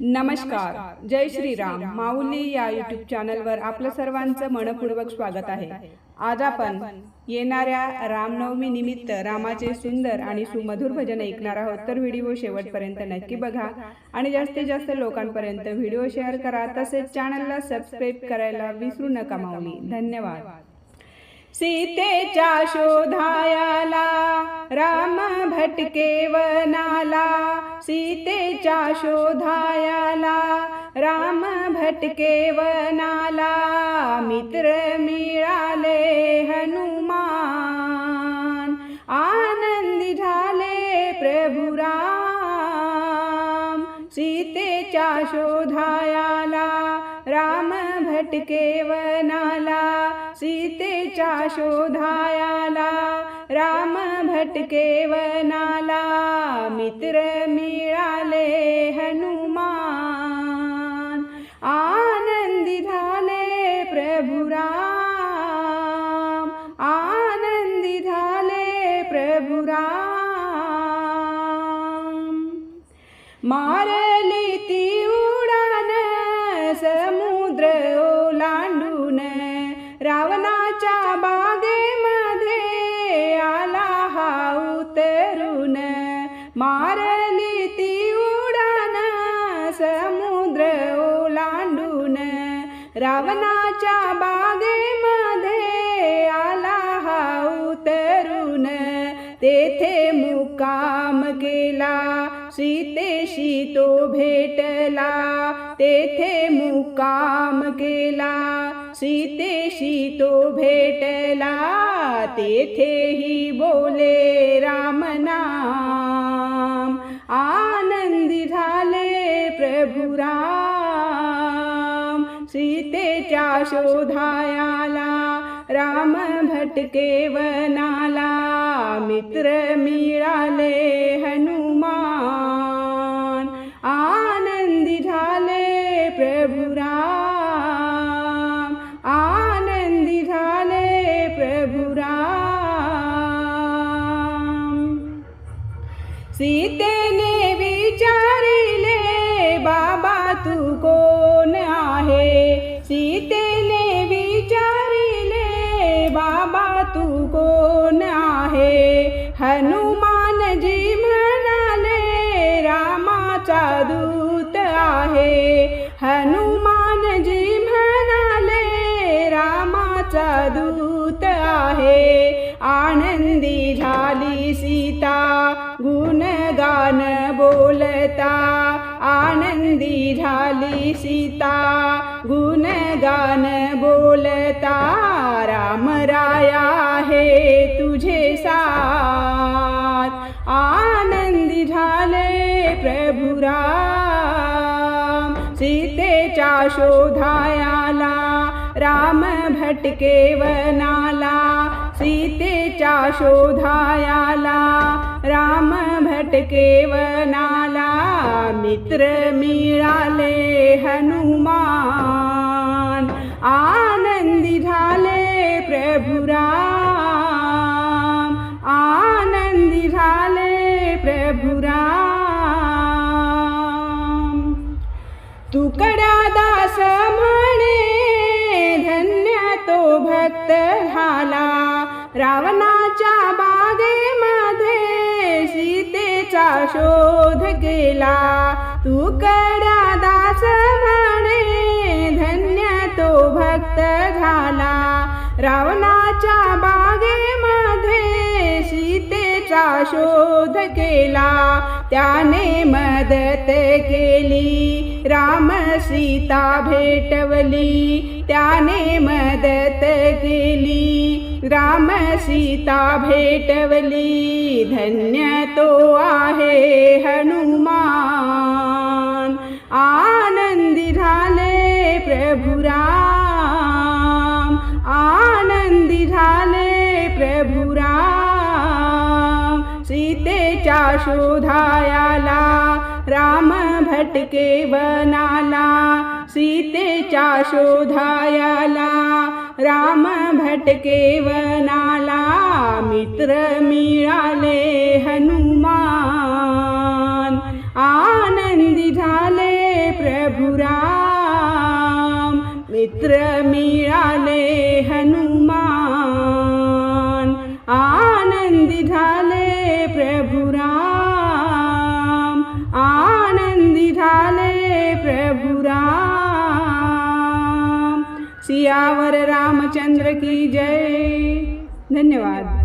नमस्कार. जय श्रीराम. माऊली या युट्यूब चॅनलवर आपलं सर्वांचं मनपूर्वक स्वागत आहे. आज आपण येणाऱ्या रामनवमी निमित्त रामाचे सुंदर आणि सुमधुर भजन ऐकणार आहोत. तर व्हिडिओ शेवटपर्यंत नक्की बघा. आणि जास्तीत जास्त लोकांपर्यंत व्हिडिओ शेअर करा. तसेच चॅनलला सबस्क्राईब करायला विसरू नका माऊली. धन्यवाद. सीतेच्या शोधायाला राम भटके वनाला. सीतेच्या शोधायाला राम भटके वनाला. मित्र मिळाले हनुमान. आनंदी झाले प्रभु राम. सीतेच्या शोधायाला राम भटके वनाला. सीतेच्या शोधायाला राम भटके वनाला मित्र मिळाले हनुमान. आनंदी झाले प्रभु राम आनंदी झाले प्रभु राम. समुद्र ओलांडून रावणाच्या बागेमध्ये आला हा उतरून. तेथे मुकाम केला सीतेशी तो भेटला. तेथे मुकाम केला सीतेशी तो भेटला. तेथेही बोले रामनाम आनंदी झाले प्रभुराम सीतेच्या शोधायाला राम भटके वनाला मित्र मिळाले आनंदी झाली सीता गुणगान बोलता. आनंदी झाली सीता गुणगान बोलता. रामराया हे तुझे साथ. आनंदी झाले प्रभुराम सीतेच्या शोधायाला राम भटके वनाला. शोधायाला राम भटके वनाला मित्र मिळाले हनुमान. रावणाच्या बागेमध्ये सीतेचा शोध केला करा दास म्हणे धन्य तो भक्त झाला. रावणा शोध केला त्याने मदत केली. राम सीता भेटवली. त्याने मदत केली. राम सीता भेटवली. धन्य तो आहे हनुमान. आनंदी झाले प्रभुरा शोधायाला राम भटके वनाला सीतेच्या शोधायाला राम भटके वनाला मित्र मिळाले हनुमान. आनंदी झाले प्रभुराम मित्र मिळाले हनुमान. सियावर रामचंद्र की जय. धन्यवाद.